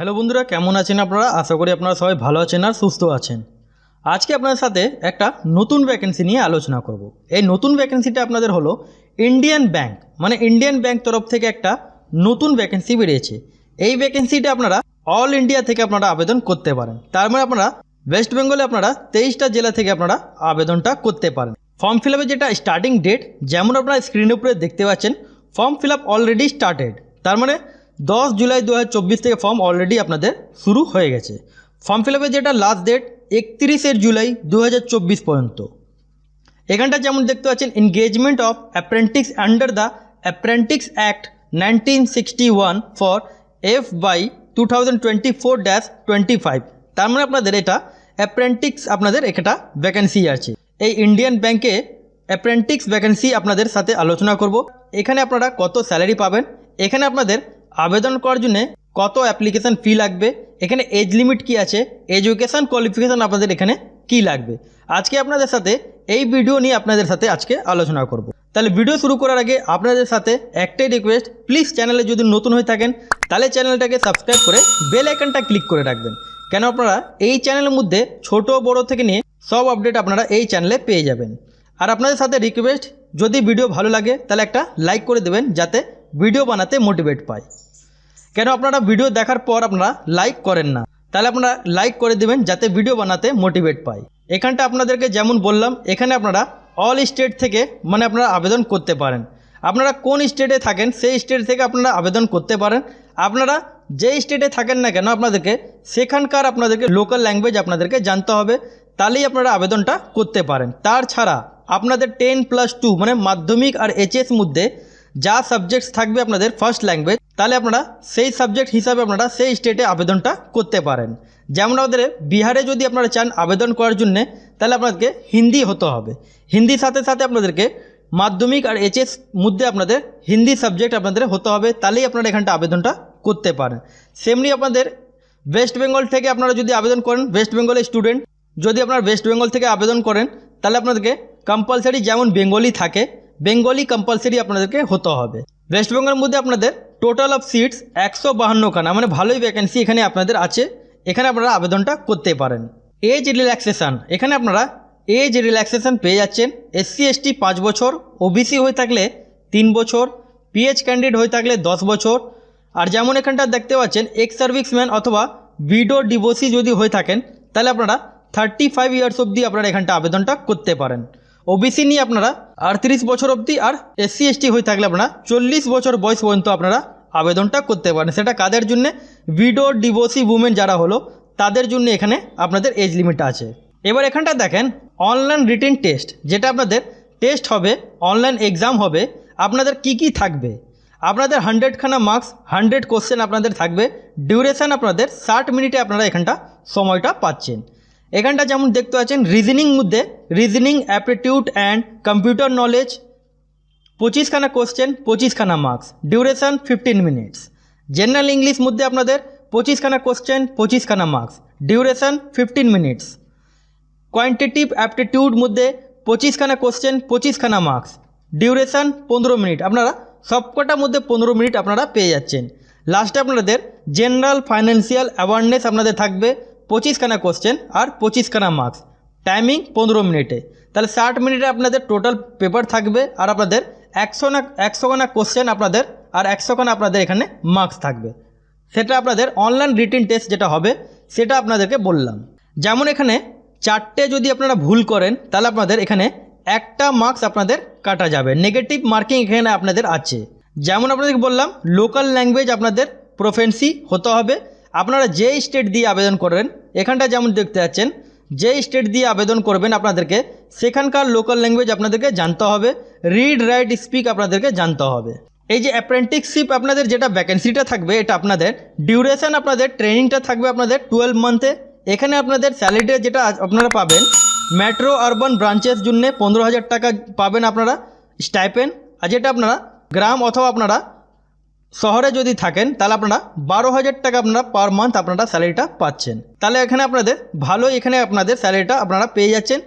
Hello বন্ধুরা, কেমন আছেন আপনারা? আশা করি আপনারা সবাই ভালো আছেন আর সুস্থ আছেন। আজকে আপনাদের সাথে একটা নতুন ভ্যাকেন্সি নিয়ে আলোচনা করব। এই নতুন ভ্যাকেন্সিটা আপনাদের হলো ইন্ডিয়ান ব্যাংক মানে ইন্ডিয়ান ব্যাংক তরফ থেকে একটা নতুন ভ্যাকেন্সি বেরিয়েছে। এই ভ্যাকেন্সিটা আপনারা অল ইন্ডিয়া থেকে আপনারা আবেদন করতে পারেন। তার মানে আপনারা ওয়েস্ট বেঙ্গলে আপনারা তেইশটা জেলা থেকে আপনারা আবেদনটা করতে পারেন। ফর্ম ফিল আপের যেটা স্টার্টিং ডেট যেমন আপনারা স্ক্রিনের উপরে দেখতে পাচ্ছেন form fill up already started তার মানে দশ জুলাই দু হাজার চব্বিশ থেকে ফর্ম অলরেডি আপনাদের শুরু হয়ে গেছে। ফর্ম ফিল আপের যেটা লাস্ট ডেট একত্রিশের জুলাই দু হাজার চব্বিশ পর্যন্ত। এখানটা যেমন দেখতে পাচ্ছেন engagement of apprentices under the apprentices act nineteen sixty one for F Y two thousand twenty four dash twenty five তার মানে আপনাদের এটা অ্যাপ্রেন্টিক্স আপনাদের একটা ভ্যাকেন্সি আছে। এই ইন্ডিয়ান ব্যাংকে অ্যাপ্রেন্টিক্স ভ্যাকেন্সি আপনাদের সাথে আলোচনা করব। এখানে আপনারা কত স্যালারি পাবেন? এখানে আপনাদের আবেদন করার জন্য কত অ্যাপ্লিকেশান ফি লাগবে? এখানে এজ লিমিট কি আছে? এডুকেশান কোয়ালিফিকেশান আপনাদের এখানে কি লাগবে? আজকে আপনাদের সাথে এই ভিডিও নিয়ে আপনাদের সাথে আজকে আলোচনা করব। তাহলে ভিডিও শুরু করার আগে আপনাদের সাথে একটাই রিকোয়েস্ট প্লিজ চ্যানেলে যদি নতুন হয়ে থাকেন, তাহলে চ্যানেলটাকে সাবস্ক্রাইব করে বেল আইকনটা ক্লিক করে রাখবেন। কেন আপনারা এই চ্যানেলের মধ্যে ছোট, বড় থেকে নিয়ে সব আপডেট আপনারা এই চ্যানেলে পেয়ে যাবেন। আর আপনাদের সাথে রিকোয়েস্ট যদি ভিডিও ভালো লাগে, তাহলে একটা লাইক করে দেবেন, যাতে ভিডিও বানাতে মোটিভেট পায়। কেন আপনারা ভিডিও দেখার পর আপনারা লাইক করেন না? তাহলে আপনারা লাইক করে দেবেন যাতে ভিডিও বানাতে মোটিভেট পায় এখানটা আপনাদেরকে যেমন বললাম, এখানে আপনারা অল স্টেট থেকে মানে আপনারা আবেদন করতে পারেন। আপনারা কোন স্টেটে থাকেন, সেই স্টেট থেকে আপনারা আবেদন করতে পারেন। আপনারা যে স্টেটে থাকেন না কেন আপনাদেরকে, সেখানকার আপনাদেরকে লোকাল ল্যাঙ্গুয়েজ আপনাদেরকে জানতে হবে। তাহলেই আপনারা আবেদনটা করতে পারেন। তার ছাড়া আপনাদের টেন প্লাস টু মানে মাধ্যমিক আর এইচএস মধ্যে যা সাবজেক্টস থাকবে আপনাদের ফার্স্ট ল্যাঙ্গুয়েজ তাহলে আপনারা সেই সাবজেক্ট হিসাবে আপনারা সেই স্টেটে আবেদনটা করতে পারেন। যেমন আমাদের বিহারে যদি আপনারা চান আবেদন করার জন্য, তাহলে আপনাদেরকে হিন্দি হতে হবে। হিন্দির সাথে সাথে আপনাদেরকে মাধ্যমিক আর এইচএস মধ্যে আপনাদের হিন্দি সাবজেক্ট আপনাদের হতে হবে, তাহলেই আপনারা এখানটা আবেদনটা করতে পারেন। সেমনি আপনাদের ওয়েস্ট বেঙ্গল থেকে আপনারা যদি আবেদন করেন ওয়েস্ট বেঙ্গলের স্টুডেন্ট যদি আপনারা ওয়েস্ট বেঙ্গল থেকে আবেদন করেন, তাহলে আপনাদেরকে কম্পালসারি যেমন বেঙ্গলি থাকে বেঙ্গলি কম্পালসারি আপনাদেরকে হতে হবে। ওয়েস্ট বেঙ্গলের মধ্যে আপনাদের টোটাল অফ সিটস একশো বাহান্নখানা মানে ভালোই ভ্যাকেন্সি এখানে আপনাদের আছে। এখানে আপনারা আবেদনটা করতে পারেন। এজ রিল্যাক্সেশন এখানে আপনারা এজ রিল্যাক্সেশন পেয়ে যাচ্ছেন। এসসি এসটি পাঁচ বছর ওবিসি হয়ে থাকলে তিন বছর পিএইচ ক্যান্ডিডেট হয়ে থাকলে দশ বছর। আর যেমন এখানটা দেখতে পাচ্ছেন এক্স সার্ভিসম্যান অথবা বিডো ডিভোর্সি যদি হয়ে থাকেন, তাহলে আপনারা থার্টি ফাইভ ইয়ার্স অবধি আপনারা এখানটা আবেদনটা করতে পারেন। ওবিসি নিয়ে আপনারা আটত্রিশ বছর অবধি আর এসসি এসটি হয়ে থাকলে আপনারা চল্লিশ বছর বয়স পর্যন্ত আপনারা আবেদনটা করতে পারেন। সেটা কাদের জন্য? ভিডো ডিভোর্সি উমেন যারা হলো, তাদের জন্য এখানে আপনাদের এজ লিমিট আছে। এবার এখানটা দেখেন অনলাইন রিটেন টেস্ট যেটা আপনাদের টেস্ট হবে অনলাইন এক্সাম হবে, আপনাদের কি কি থাকবে? আপনাদের হান্ড্রেডখানা মার্কস হান্ড্রেড কোশ্চেন আপনাদের থাকবে ডিউরেশান আপনাদের ষাট মিনিটে আপনারা এখানটা সময়টা পাচ্ছেন। এখানটা যেমন দেখতে পাচ্ছেন রিজনিং মধ্যে reasoning aptitude and computer knowledge পঁচিশখানা question পঁচিশখানা marks duration fifteen minutes general English মধ্যে আপনাদের পঁচিশখানা question পঁচিশখানা marks duration fifteen minutes quantitative aptitude মধ্যে পঁচিশখানা কোশ্চেন পঁচিশখানা মার্কস ডিউরেশান পনেরো মিনিট আপনারা সবকটার মধ্যে পনেরো মিনিট আপনারা পেয়ে যাচ্ছেন। লাস্টে আপনাদের জেনারেল ফাইন্যান্সিয়াল অ্যাওয়ারনেস আপনাদের থাকবে। পঁচিশখানা কোশ্চেন আর পঁচিশখানা মার্কস টাইমিং পনেরো মিনিটে। তাহলে ষাট মিনিটে আপনাদের টোটাল পেপার থাকবে আর আপনাদের একশো না একশোখানা কোশ্চেন আপনাদের আর একশোখানা আপনাদের এখানে মার্কস থাকবে। সেটা আপনাদের অনলাইন রিটেন টেস্ট যেটা হবে, সেটা আপনাদেরকে বললাম। যেমন এখানে চারটে যদি আপনারা ভুল করেন, তাহলে আপনাদের এখানে একটা মার্কস আপনাদের কাটা যাবে। নেগেটিভ মার্কিং এখানে আপনাদের আছে। যেমন আপনাদেরকে বললাম লোকাল ল্যাঙ্গুয়েজ আপনাদের প্রফেন্সি হতে হবে। আপনারা যে স্টেট দিয়ে আবেদন করবেন, এখানটা যেমন দেখতে পাচ্ছেন যে স্টেট দিয়ে আবেদন করবেন আপনাদেরকে, সেখানকার লোকাল ল্যাঙ্গুয়েজ আপনাদেরকে জানতে হবে রিড রাইট স্পিক আপনাদেরকে জানতে হবে। এই যে অ্যাপ্রেন্টিসশিপ আপনাদের যেটা ভ্যাকেন্সিটা থাকবে, এটা আপনাদের ডিউরেশন আপনাদের ট্রেনিংটা থাকবে আপনাদের টুয়েলভ মান্থে এখানে আপনাদের স্যালারিটা যেটা আপনারা পাবেন মেট্রো আরবান ব্রাঞ্চের জন্য পনেরো হাজার টাকা পাবেন আপনারা স্টাইপেন আর যেটা আপনারা, গ্রাম অথবা আপনারা শহরে যদি থাকেন, তাহলে আপনারা বারো হাজার টাকা আপনারা পার মান্থ আপনারা স্যালারিটা পাচ্ছেন। তাহলে এখানে আপনাদের ভালো এখানে আপনাদের স্যালারিটা আপনারা পেয়ে যাচ্ছেন।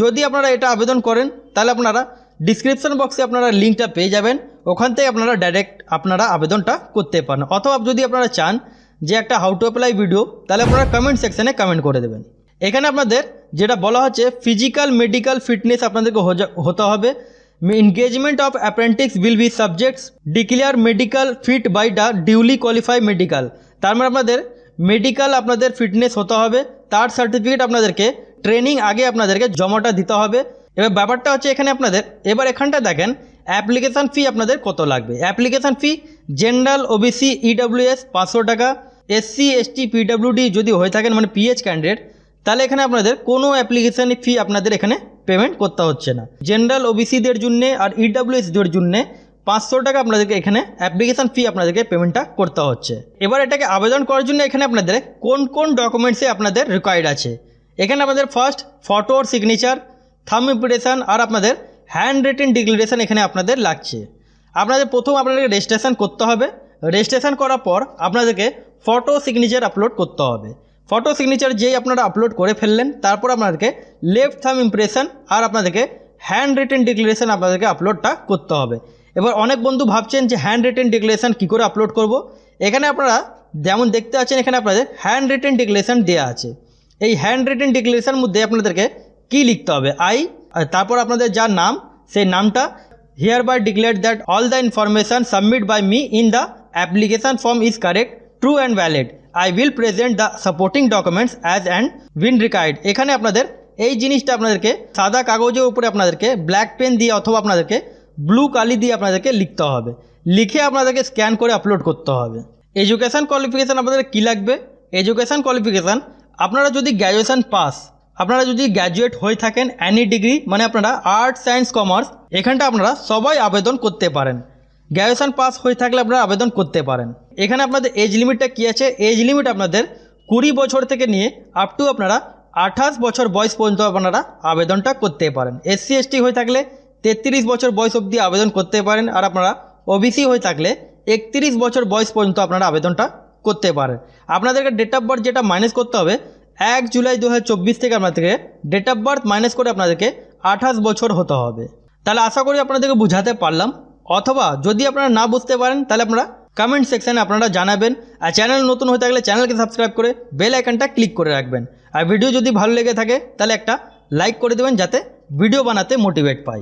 যদি আপনারা এটা আবেদন করেন, তাহলে আপনারা ডিসক্রিপশন বক্সে আপনারা লিঙ্কটা পেয়ে যাবেন। ওখান থেকে আপনারা ডাইরেক্ট আপনারা আবেদনটা করতে পারেন। অথবা যদি আপনারা চান যে একটা হাউ টু অ্যাপ্লাই ভিডিও তাহলে আপনারা কমেন্ট সেকশানে কমেন্ট করে দেবেন। এখানে আপনাদের যেটা বলা হচ্ছে ফিজিক্যাল মেডিকেল ফিটনেস আপনাদেরকে হতে হবে। Engagement of apprentices will be subjects declare medical fit by the duly qualify medical তার মানে আপনাদের মেডিকেল আপনাদের ফিটনেস হতে হবে, তার সার্টিফিকেট আপনাদেরকে ট্রেনিং আগে আপনাদেরকে জমাটা দিতে হবে। এবার ব্যাপারটা হচ্ছে এখানে আপনাদের, এবার এখানটা দেখেন অ্যাপ্লিকেশান ফি আপনাদের কত লাগবে? Application fee general OBC EWS পাঁচশো টাকা এসসি এসটি পিডব্লিউডি যদি হয়ে থাকেন মানে পিএইচ ক্যান্ডিডেট তাহলে এখানে আপনাদের কোনো অ্যাপ্লিকেশান ফি আপনাদের এখানে পেমেন্ট করতে হচ্ছে না। জেনারেল ওবিসিদের জন্য আর ইডব্লিউএসদের জন্য পাঁচশো টাকা আপনাদেরকে এখানে অ্যাপ্লিকেশান ফি আপনাদেরকে পেমেন্টটা করতে হচ্ছে। এবার এটাকে আবেদন করার জন্য এখানে আপনাদের কোন কোন ডকুমেন্টসে আপনাদের রিকোয়ার্ড আছে। এখানে আপনাদের ফার্স্ট ফটো আর সিগনেচার থাম ইম্প্রেশন আর আপনাদের হ্যান্ড রিটেন ডিক্লারেশন এখানে আপনাদের লাগছে। আপনাদের প্রথম আপনাদেরকে রেজিস্ট্রেশন করতে হবে। রেজিস্ট্রেশন করার পর আপনাদেরকে ফটো সিগনেচার আপলোড করতে হবে। ফটো সিগনেচার যেই আপনারা আপলোড করে ফেললেন, তারপর আপনাদেরকে লেফট থাম ইমপ্রেশন আর আপনাদেরকে হ্যান্ড রিটেন ডিক্লারেশন আপনাদেরকে আপলোডটা করতে হবে। এবার অনেক বন্ধু ভাবছেন যে হ্যান্ড রিটেন ডিক্লারেশন কী করে আপলোড করব? এখানে আপনারা যেমন দেখতে পাচ্ছেন এখানে আপনাদের হ্যান্ড রিটেন ডিক্লারেশন দেওয়া আছে। এই হ্যান্ড রিটেন ডিক্লারেশন মধ্যে আপনাদেরকে কী লিখতে হবে? আই তারপর আপনাদের যার নাম, সেই নামটা hereby declare that all the information submit by me in the application form is correct true and valid I will present the supporting documents as and when required এখানে আপনাদের এই জিনিসটা আপনাদেরকে সাদা কাগজের উপরে আপনাদেরকে ব্ল্যাক পেন দিয়ে অথবা আপনাদেরকে ব্লু কালি দিয়ে আপনাদেরকে লিখতে হবে। লিখে আপনাদেরকে স্ক্যান করে আপলোড করতে হবে। এডুকেশান কোয়ালিফিকেশান আপনাদের কী লাগবে? এডুকেশান কোয়ালিফিকেশান আপনারা যদি গ্র্যাজুয়েশান পাস আপনারা যদি গ্র্যাজুয়েট হয়ে থাকেন অ্যানি ডিগ্রি মানে আপনারা আর্টস সায়েন্স কমার্স এখানটা আপনারা সবাই আবেদন করতে পারেন। গ্র্যাজুয়েশান পাস হয়ে থাকলে আপনারা আবেদন করতে পারেন। এখানে আপনাদের এজ লিমিটটা কী আছে? এজ লিমিট আপনাদের কুড়ি বছর থেকে নিয়ে আপ টু আপনারা আঠাশ বছর বয়স পর্যন্ত আপনারা আবেদনটা করতে পারেন। এসসি এসটি হয়ে থাকলে তেত্রিশ বছর বয়স অবধি আবেদন করতে পারেন আর আপনারা ওবিসি হয়ে থাকলে একত্রিশ বছর বয়স পর্যন্ত আপনারা আবেদনটা করতে পারেন। আপনাদেরকে ডেট অফ বার্থ যেটা মাইনাস করতে হবে, এক জুলাই দু হাজার চব্বিশ থেকে আপনাদেরকে ডেট অফ বার্থ মাইনাস করে আপনাদেরকে আঠাশ বছর হতে হবে। তাহলে আশা করি আপনাদেরকে বুঝাতে পারলাম। অথবা যদি আপনারা না বুঝতে পারেন, তাহলে আপনারা কমেন্ট সেকশানে আপনারা জানাবেন। আর চ্যানেল নতুন হয়ে থাকলে চ্যানেলকে সাবস্ক্রাইব করে বেল আইকনটা ক্লিক করে রাখবেন। আর ভিডিও যদি ভালো লেগে থাকে, তাহলে একটা লাইক করে দেবেন, যাতে ভিডিও বানাতে মোটিভেট পাই।